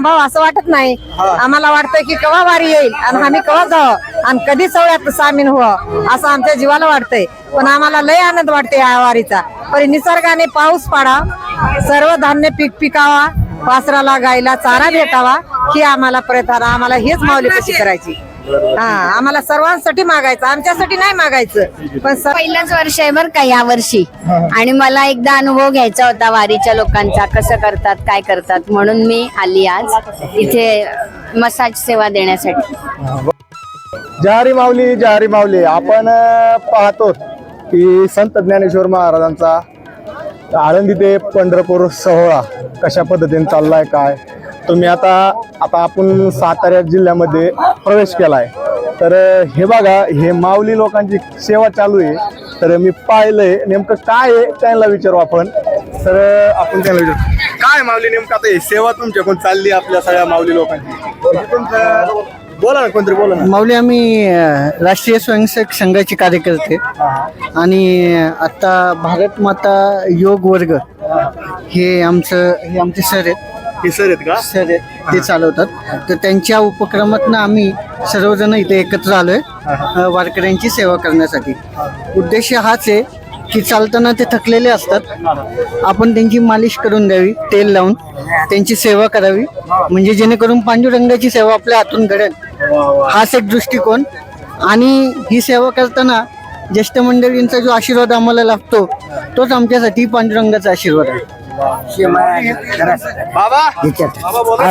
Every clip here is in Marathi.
थांबावं असं वाटत नाही. आम्हाला वाटतंय की केव्हा वारी येईल आणि आम्ही केव्हा जावं आणि कधी सवळ्यात सामील व्हावं असं आमच्या जीवाला वाटतंय. पण आम्हाला लय आनंद वाटते या वारीचा. पण निसर्गाने पाऊस पाडा सर्व धान्य पीक पिकावा वासराला गायला चारा भेटावा ही आम्हाला प्रयत्न आम्हाला हेच माऊली कशी करायची? हा आम्हाला सर्वांसाठी मागायचं आमच्यासाठी नाही मागायचं. पण स- पहिलंच वर्ष आहे बरं का या वर्षी. आणि मला एकदा अनुभव घ्यायचा होता वारीच्या लोकांचा कसं करतात काय करतात म्हणून मी आली आज इथे मसाज सेवा देण्यासाठी. जहारी माऊली जहारी माऊली आपण अ, पाहतो की संत ज्ञानेश्वर महाराजांचा आळंदी ते पंढरपूर सोहळा कशा पद्धतीने चाललाय काय? तुम्ही आता आता आपण सातारा जिल्ह्यामध्ये प्रवेश केलाय. तर अ, हे बघा हे माऊली लोकांची सेवा चालू आहे. तर मी पाहिलंय नेमकं काय आहे त्यांना विचारू आपण. तर आपण त्यांना विचारू. काय माऊली नेमकं आता ही सेवा तुमच्याकडून चालली आपल्या सगळ्या माऊली लोकांची? तुमचं बोला ना कोणतरी बोला ना. माऊली आम्ही अ, राष्ट्रीय स्वयंसेवक संघाचे कार्यकर्ते. आणि आता भारत माता योग वर्ग हे आमचं हे आमचे सर आहेत. हे सर आहेत का? सर आहेत ते चालवतात. तर त्यांच्या उपक्रमातनं आम्ही सर्वजण इथे एकत्र आलोय अ, वारकऱ्यांची सेवा करण्यासाठी. उद्देश हाच आहे की चालताना ते थकलेले असतात. आपण त्यांची मालिश करून द्यावी तेल लावून त्यांची सेवा करावी. म्हणजे जेणेकरून पांडुरंगाची सेवा आपल्या हातून घडेल. हाच एक दृष्टिकोन. आणि ही सेवा करताना ज्येष्ठ मंडळींचा जो आशीर्वाद आम्हाला लाभतो तोच आमच्यासाठी पांडुरंगाचा आशीर्वाद आहे. बाबा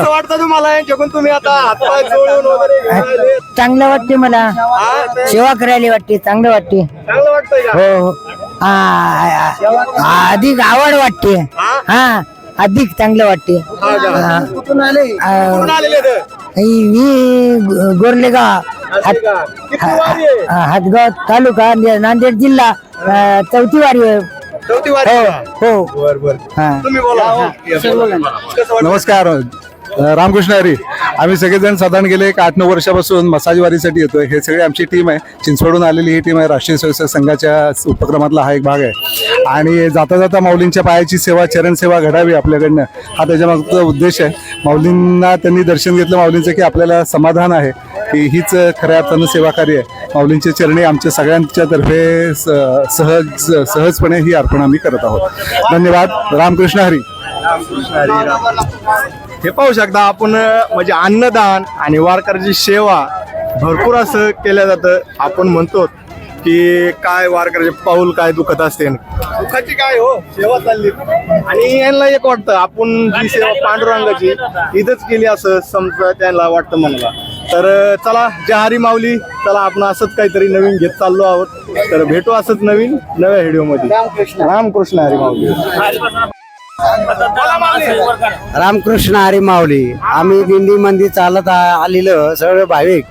वाटतं तुम्हाला यांच्याकडून तुम्ही आता हातपाय जोडून वगैरे घेऊन आले. चांगलं वाटते मला हा? सेवा करायला वाटते चांगलं वाटते चांगलं वाटतंय का हो हो आ- अधिक आवड वाटते हा? अधिक चांगलं वाटते हा का? कुठून आले आ, कुठून आलेले आहेत? मी गोरलेगाव असं का? किती वारी आहे? हातगाव तालुका नांदेड जिल्हा अ, चौथी वारी आहे. हो? हो. बर बर. हा. तुम्ही बोला. कसं वाटतं? नमस्कार. रामकृष्ण हरी. आम्ही सगळेजण साधारण गेले एक आठ नऊ वर्षापासून मसाजवारीसाठी येतोय. हे सगळे आमची टीम आहे. चिंचवडून आलेली ही टीम आहे. राष्ट्रीय स्वयंसेवक संघाच्या उपक्रमातला हा एक भाग आहे. आणि जाता जाता माऊलींच्या पायाची सेवा चरण सेवा घडावी आपल्याकडनं. हा त्याच्यामागचा उद्देश आहे. माऊलींना त्यांनी दर्शन घेतलं. माऊलींचं की आपल्याला समाधान आहे. की हीच खऱ्या अर्थानं सेवा कार्य आहे चरणी आमच्या सगळ्यांच्या तर्फे स- सहज सहजपणे ही अर्पण आम्ही करत आहोत. धन्यवाद. रामकृष्ण हरी. हे पाहू शकता आपण म्हणजे अन्नदान आणि वारकऱ्याची सेवा भरपूर असं केलं जातं. आपण म्हणतो की काय वारकऱ्याचे पाऊल काय दुखत असते. दुखाची काय हो? सेवा चालली. आणि यांना एक वाटतं आपण जी सेवा पांडुरंगाची इथंच केली असं समजा त्यांना वाटतं म्हणला तर चला जहारी माऊली. चला आपण असंच काहीतरी नवीन घेत चाललो आहोत. तर भेटू असंच नवीन नव्या व्हिडिओमध्ये. रामकृष्ण. रामकृष्ण हरी माऊली. रामकृष्ण हरी माऊली. आम्ही दिंडी मध्ये चालत आ- आलेलो सगळे भाविक.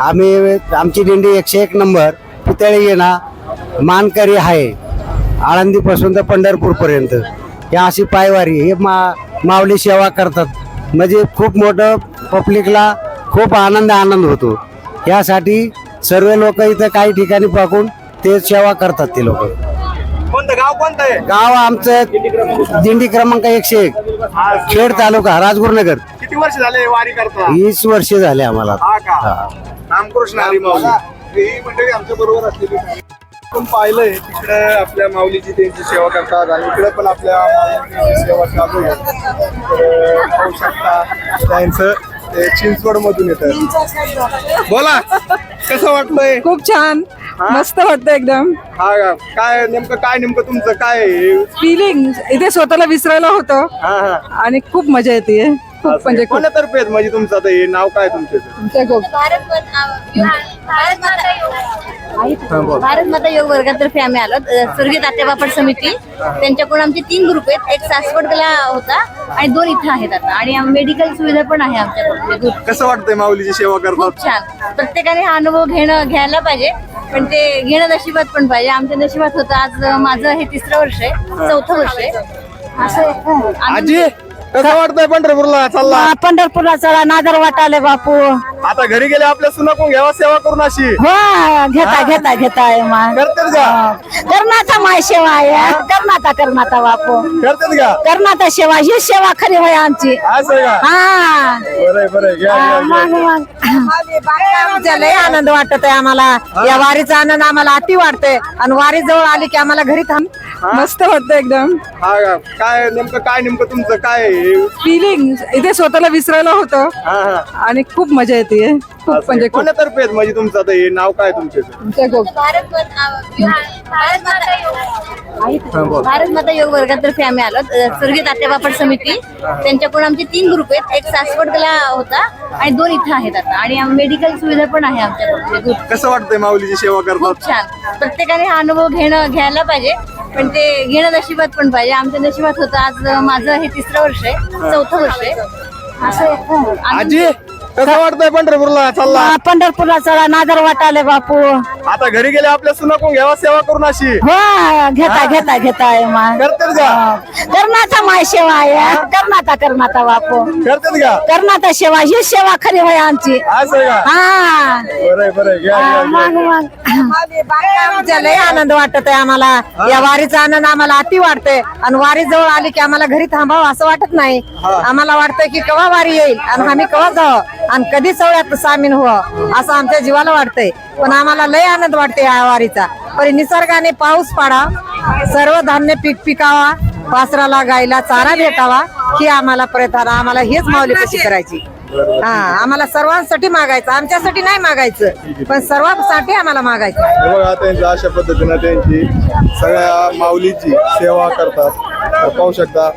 आम्ही आमची दिंडी एकशे एक नंबर. पुतळी येणा मानकरी आहे. आळंदी पासून तर पंढरपूर पर्यंत ही अशी पायवारी हे मा माऊली सेवा करतात. म्हणजे खूप मोठं पब्लिकला खूप आनंद आनंद होतो. यासाठी सर्व लोक इथं काही ठिकाणी पाकून ते सेवा करतात ते लोक. कोणतं गाव कोणतं आहे? गाव आमचं दिंडी क्रमांक एकशे एक. खेड तालुका राजगुरुनगर किती वर्ष झाले वारी करता? वीस वर्ष झाले आम्हाला. हा का? रामकृष्ण हरी माऊली. ही मंडळी आमच्या बरोबर असलेली. आपण पाहिलंय तिकडे आपल्या माऊलीची त्यांची सेवा करतात आणि इकडे पण आपल्या माऊलीची सेवा चालू आहे. तर पाहू शकता. त्यांचं ते चिंचवड मधून येत बोला कसं वाटलंय? खूप छान. मस्त वाटतं एकदम. हा का? काय नेमकं काय नेमकं तुमचं? काय आहे? फिलिंग इथे स्वतःला विसरायला होतं. हा हा. आणि खूप मजा येते. खूप म्हणजे खूप कोणातर्फे आहेत म्हणजे तुमचं? आता हे नाव काय तुमचं? भारत माता योग. वर्गातर्फे आम्ही आलो. स्वर्गीय तात्याबापट समिती. त्यांच्याकडून आमचे तीन ग्रुप आहेत. एक सासवडला होता आणि दोन इथं आहेत आता. आणि मेडिकल सुविधा पण आहे आमच्याकडे. दूध कसं वाटतंय माऊलीची सेवा करतात? छान. प्रत्येकाने हा अनुभव घेणं घ्यायला पाहिजे. पण ते घेणं नशिबात पण पाहिजे. आमच्या नशिबात होतं. आज माझं हे तिसरं वर्ष आहे. चौथं वर्ष आहे. असं आजी! कसं वाटतंय पंढरपूरला? चालला पंढरपूरला चला. नादर वाटाले बापू. आता घरी गेले आपल्या सुनाकून घ्यावा सेवा करून अशी. हो घेता घेता घेता करतात का? कर्नाथा माय सेवा आहे. कर्नाथा कर्नाथा बापू. करतात का? कर्नाथा सेवा ही सेवा खरी होय आमची. असं का? हा. बरं बरं. आमच्या लय आनंद वाटत आहे आम्हाला. या वारीचा आनंद आम्हाला अति वाटतंय. आणि वारी जवळ आली की आम्हाला घरी थांब मस्त वाटतं एकदम. हा का? काय नेमकं काय नेमकं तुमचं काय आहे? फिलिंग इथे स्वतःला विसरायला होतं. हा हा. आणि खूप मजा येते. खूप म्हणजे खूप. कोणातर्फे आहेत म्हणजे तुमचं आता हे नाव काय तुमचे तुमच्या खूप भारत माता भारत माता भारत माता योग वर्गातर्फे आम्ही आलो. अ, स्वर्गीय तात्याबापट समिती. त्यांच्याकडून आमचे तीन ग्रुप आहेत. एक सासवडला होता आणि दोन इथं आहेत आता. आणि मेडिकल सुविधा पण आहे आमच्याकडे ग्रुप कसं वाटतंय माऊलीची सेवा करतात? खूप छान. प्रत्येकाने हा अनुभव घेणं घ्यायला पाहिजे. पण ते घेणं नशिबात पण पाहिजे. आमच्या नशिबात होतं आज माझं हे तिसरं वर्ष आहे चौथं वर्ष आहे. असं हो. आजी! कसं वाटतंय पंढरपूरला? चालला पंढरपूरला चला. नादर वाटाले बापू. आता घरी गेले आपल्या सुनाकून घ्यावा सेवा करून अशी. हो. घेता घेता घेताय मा. करतात का? कर्णाचा माय सेवा आहे कर्णाचा कर्णाचा बापू. करतात का? कर्णाचा सेवा ही सेवा खरी होय आमची. असं का? हा. बरं बरं घ्या घ्या, घ्या. आमच्या लय आनंद वाटत आहे आम्हाला या वारीचा आनंद आम्हाला अति वाटतंय. आणि वारी जवळ आली की आम्हाला घरी थांबावं असं वाटत नाही. आम्हाला वाटतंय की केव्हा वारी येईल आणि आम्ही केव्हा जावं? आणि कधी सवळ्यात सामील व्हावं असं आमच्या जीवाला वाटतंय. पण आम्हाला लय आनंद वाटते या वारीचा. पण निसर्गाने पाऊस पाडा सर्व धान्य पीक पिकावा वासराला गायला चारा भेटावा ही आम्हाला प्रयत्न आम्हाला हेच माऊली कशी करायची? हा आम्हाला सर्वांसाठी मागायचं आमच्यासाठी नाही मागायचं पण सर्वांसाठी आम्हाला मागायचं. अशा पद्धतीनं त्यांची सगळ्या माऊलीची सेवा करतात. पाहू शकता.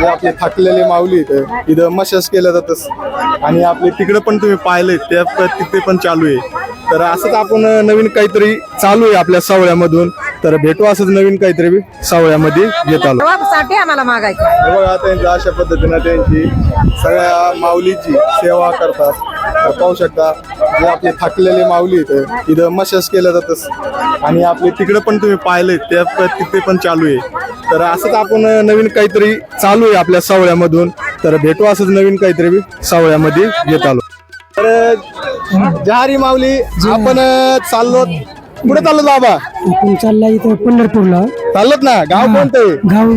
जे आपले थकलेले माऊली इथं. इथं मशास केलं जातं आणि आपले तिकडे पण तुम्ही पाहिले त्या तिथे पण चालू आहे. तर असंच आपण नवीन काहीतरी चालू आहे आपल्या सावळ्यामधून. तर भेटू असंच नवीन काहीतरी सावळ्यामध्ये घेत आलो सर्वांसाठी आम्हाला मागायचं बघा त्यांच्या अशा पद्धतीनं त्यांची सगळ्या माऊलीची सेवा करतात. पाहू शकता. जे आपले थकलेले माऊली इथं इथं मशास केलं जातं आणि आपले तिकडे पण तुम्ही पाहिले त्या तिथे पण चालू आहे. तर असंच आपण नवीन काहीतरी चालू आहे आपल्या सावळ्यामधून. तर भेटू असंच नवीन काहीतरी सावळ्यामध्ये घेत आलो. तर जहारी माऊली आपण चाललो. कुठे चाललो बाबा? आपण चालला इथं पंढरपूरला. चाललोत ना. गाव कोणतं आहे? गाव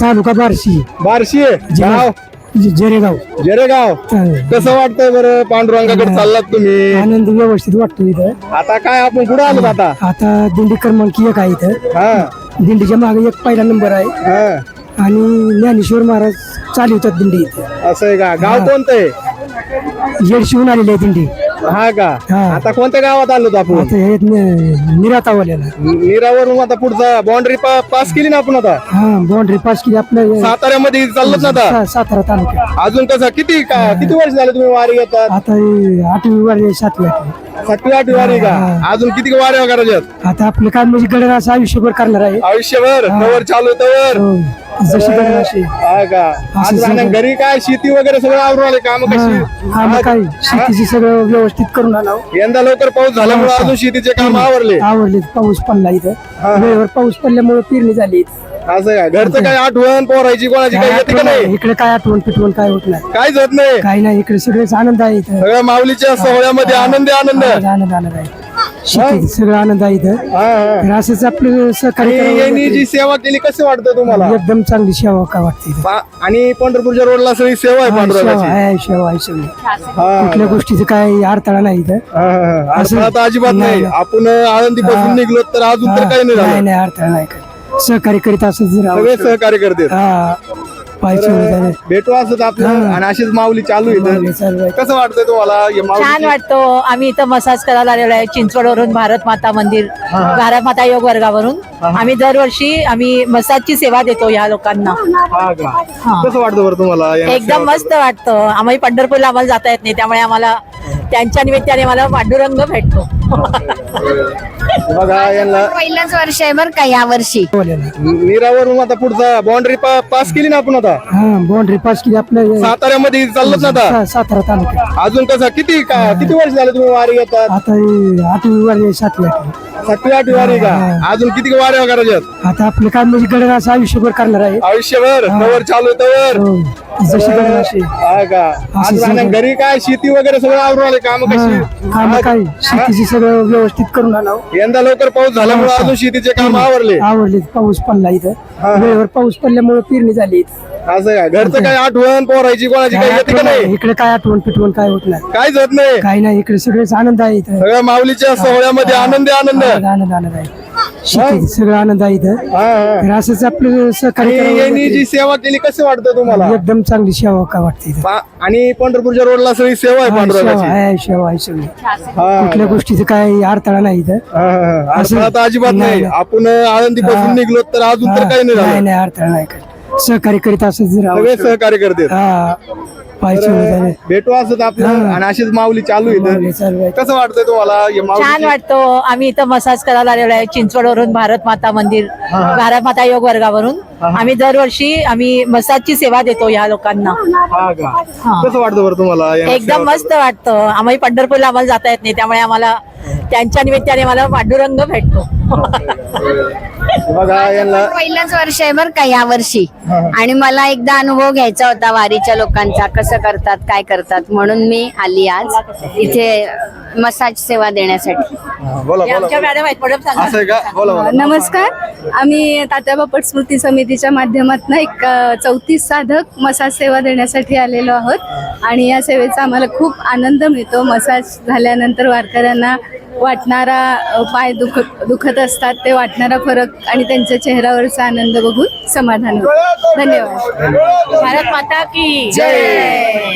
तालुका बार्शी. बार्शी आहे. गाव? जरेगाव. जरेगाव. कसं वाटतंय बरं पांडुरंगाकडे चाललात तुम्ही? आनंद व्यवस्थित वाटतो इथं. आता काय आपण कुठे आलो आता? आता दिंडी क्रमांक एक आहे इथं. हा. दिंडीच्या मागे एक पहिला नंबर आहे. हा. आणि ज्ञानेश्वर महाराज चालवतात दिंडी इथं. असं आहे का? गाव कोणतं आहे? येडशिवून आलेली आहे दिंडी. हा का? हा. आता कोणत्या गावात आलो आपण? आता हे न- निरातावाल्याला नीरावरून आता पुढचा बाउंड्री पास केली ना आपण आता? हा बाउंड्री पास केली. आपलं साताऱ्यामध्ये चाललोत ना आता? सा- सातारा तालुका अजून कसं किती का किती वर्ष झाले तुम्ही वारी घेतात? आता हे आठवी वारी सातवी आठवी. सातवी आठवी वारी का अजून किती वाऱ्या करायच्यात आता आपलं काय म्हणजे गडर असं आयुष्यभर करणार आहे. आयुष्यभर? तवर चालू तवर? हो. जशी गडर अशी. हा का? आज घरी काय? शेती वगैरे सगळं आवरून आले काम कशी? आम्ही काय? शेतीची सगळं व्यवस्थित करून आलो यंदा लवकर पाऊस झाल्यामुळे अजून शेतीचे काम आवरले. आवडले पाऊस पडला इथं. वेळेवर पाऊस पडल्यामुळे पेरणी झाली. असं का घरचं काय आठवण पोरायची कोणाची काही येते का नाही? इकडे काय आठवण पिटवण काय होत नाही. काहीच होत नाही. काही नाही इकडे सगळेच आनंद आहे इथं सगळ्या माऊलीच्या सोहळ्यामध्ये आनंदी आनंद. आनंद आनंद आहे. शेतीत सगळं आनंद आहे इथं. हा, हा. तर असंच आपलं सहकार्य आणि यांनी करावं जी सेवा केली कसं वाटतं तुम्हाला? एकदम चांगली सेवा का वाटते इथं. पा- आणि पंढरपूरच्या रोडला सगळी सेवा आहे हा, सेवा पांडुरंगाची आहे सेवा आहे सगळी. हा, कुठल्या गोष्टीचं काय अडथळा नाही इथं. हा, हा. असं- अडथळा तर अजिबात नाही. नाही. आपण आळंदीपासून निघलो तर अजून तर काही नाही नाही झालं. नाही अडथळा नाही. काय सहकार्य करीत असं जर सगळे सहकार्य करते. हा पाहिजे भेटू असत आपलं आणि अशीच माऊली चालू आहे चालू आहे. कसं वाटतंय तुम्हाला हे छान वाटतो. आम्ही इथं मसाज करायला आलेलो आहे चिंचवडवरून भारत माता मंदिर भारत माता योग वर्गावरून. आम्ही दरवर्षी आम्ही मसाजची सेवा देतो या लोकांना. हा का? कसं वाटतं बरं तुम्हाला एकदम सेवा मस्त वाटतं. आम्ही पंढरपूरला आम्हाला जाता येत नाही त्यामुळे आम्हाला त्यांच्या निमित्ताने मला पांडुरंग भेटतो. करून? बघा यांना पहिलंच वर्ष आहे बरं का या वर्षी. नीरावरून आता पुढचा बाउंड्री पास केली ना आपण आता? हा बाउंड्री पास केली आपलं साताऱ्यामध्ये चाललोत ना आता? सातारा तालुका अजून कसं किती का किती वर्ष झाले तुम्ही वारी घेतात? आता हे आठवी वारी सातवी आठवी. सातवी आठवी वारी का? अजून किती वाऱ्या करायच्यात आता आपलं काय म्हणजे असं आयुष्यभर करणार आहे. आयुष्यभर? तवर चालू तवर? हो. जशी अशी. हा का? आज राहण्या- घरी काय? शेती वगैरे सगळं आवरून आले? काम कशी? आम्ही काय? शेतीची सगळं व्यवस्थित करून आलो यंदा लवकर पाऊस झाल्यामुळे अजून शेतीचे काम आवरले. आवडले पाऊस पडला इथं. वेळेवर पाऊस पडल्यामुळे पेरणी झाली इथं. असं काय? घरचं काय आठवण पोरायची कोणाची काही येते का नाही? इकडे काय आठवण पिटवण काय होत नाही. काहीच होत नाही. काही नाही इकडे सगळेच आनंद आहे इथं. सगळ्या माऊलीच्या सोहळ्यामध्ये आनंदी आनंद. आनंद आनंद आनंद आहे. सगळं आनंद आहे इथं. हा, हा. तर असंच आपलं सहकार्य आणि यांनी करावं जी सेवा केली कसं वाटतं तुम्हाला? एकदम चांगली सेवा का वाटते इथं? पा- आणि पंढरपूरच्या रोडला सगळी सेवा आहे हा, सेवा पांडुरंगाची आहे सेवा आहे सगळी. हा, कुठल्या गोष्टीचं काय अडथळा नाही इथं. हा, हा. असं- अडथळा तर अजिबात नाही. आपण आळंदीपासून हा. निघलो तर अजून तर काही नाही नाही झालं. नाही अडथळा नाही काय सहकार्य करीत असं जर सगळे सहकार्य करते हा पाहिजे. भेटू असत आपलं. आणि अशीच माऊली चालू माऊली इथं चालू आहे. कसं वाटतंय तुम्हाला हे छान वाटतो. आम्ही इथं मसाज करायला आलेलो आहे चिंचवडवरून भारत माता मंदिर भारत माता योग वर्गावरून. आम्ही दरवर्षी आम्ही मसाजची सेवा देतो ह्या लोकांना. हा का? हा. कसं वाटतं बरं तुम्हाला? या एकदम सेवा मस्त वाटतं. आम्ही पंढरपूरला आम्हाला जाता येत नाही त्यामुळे आम्हाला त्यांच्या निमित्ताने मला पांडुरंग भेटतो. करून? बघा यांना पहिलंच वर्ष आहे बरं का या वर्षी आणि मला एकदा अनुभव घ्यायचा होता वारीच्या लोकांचा कसं करतात काय करतात म्हणून मी आली आज इथे मसाज सेवा देण्यासाठी. बोला बोला आमच्या मॅडम आहेत मॅडम सांगा. असं आहे का? बोला बोला. नमस्कार. आम्ही तात्याबापट स्मृती समितीच्या माध्यमातून एक चौतीस साधक मसाज सेवा देण्यासाठी आलेलो आहोत. आणि या सेवेचा आम्हाला खूप आनंद मिळतो. मसाज झाल्यानंतर वारकऱ्यांना वाटणारा पाय दुखत दुखत असतात ते वाटणारा फरक आणि त्यांच्या चेहऱ्यावरचा आनंद बघून समाधान होतं. धन्यवाद. भारत माता की जय.